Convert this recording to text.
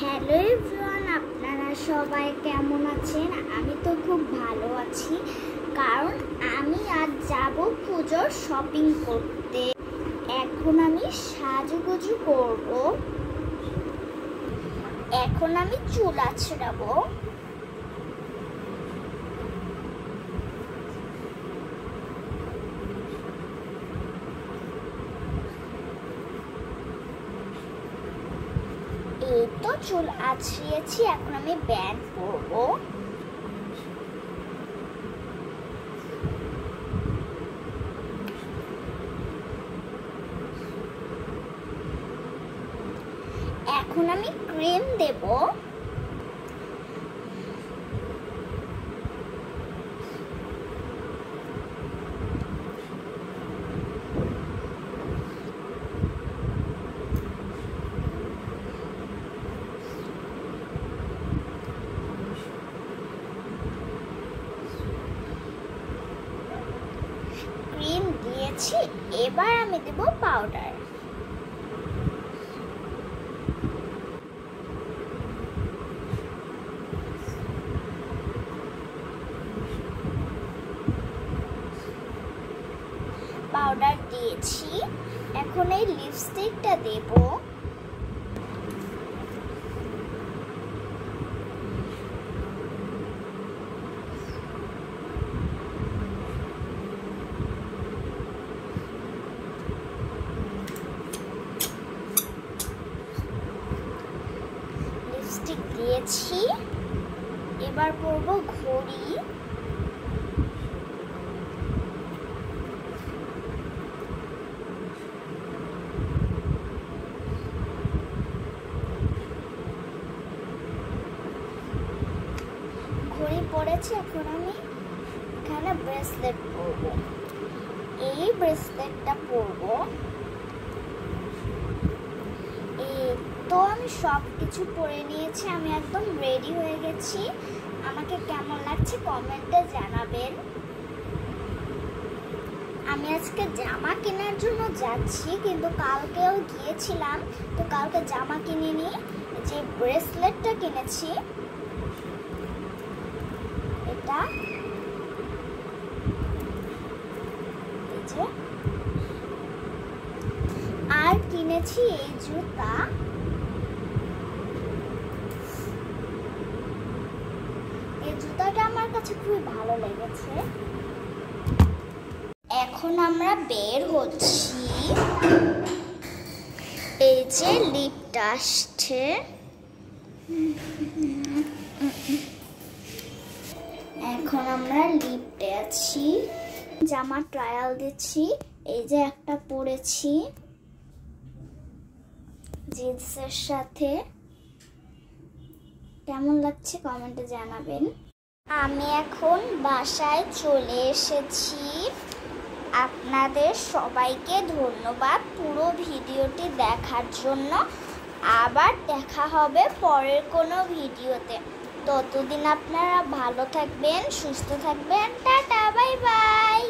Hello everyone আপনারা সবাই কেমন আছেন? আমি তো খুব ভালো আছি, কারণ আমি আজ যাব পুজোর শপিং করতে। এখন আমি সাজুগুজু করব। এখন আমি চুল আছড়াবো। এই তো চুল আছড়িয়েছি এখন আমি ব্যান্ড পরবো। এখন আমি ক্রিম দেব। ক্রিম দিয়েছি এবার আমি দেব পাউডার পাউডার দিয়েছি। এখন এই লিপস্টিকটা দেব। দিয়েছি এবার পরব ঘড়ি। ঘড়ি পরেছি এখন আমি এখানে ব্রেসলেট পরব। এই ব্রেসলেটটা পরব এই তো আমি সব কিছু পরে নিয়েছি, আমি একদম রেডি হয়ে গেছি। আমাকে কেমন লাগছে কমেন্টে জানাবেন। আমি আজকে জামা কেনার জন্য যাচ্ছি, কিন্তু কালকেও গিয়েছিলাম, তো কালকে জামা কিনে কিনিনি, যে ব্রেসলেটটা কিনেছি, এটা। আর কিনেছি এই জুতা এই জুতাটা আমার কাছে খুবই ভালো লেগেছে। এখন আমরা বের হচ্ছি এই যে লিপটা আসছে এখন আমরা লিফটে আছি। জামা ট্রায়াল দিচ্ছি, এই যে একটা পরেছি। জিন্সের সাথে। কেমন লাগছে কমেন্টে জানাবেন। আমি এখন বাসায় চলে এসেছি। আপনাদের সবাইকে ধন্যবাদ পুরো ভিডিওটি দেখার জন্য। আবার দেখা হবে পরের কোনো ভিডিওতে। ততদিন আপনারা ভালো থাকবেন, সুস্থ থাকবেন। Tata, bye bye.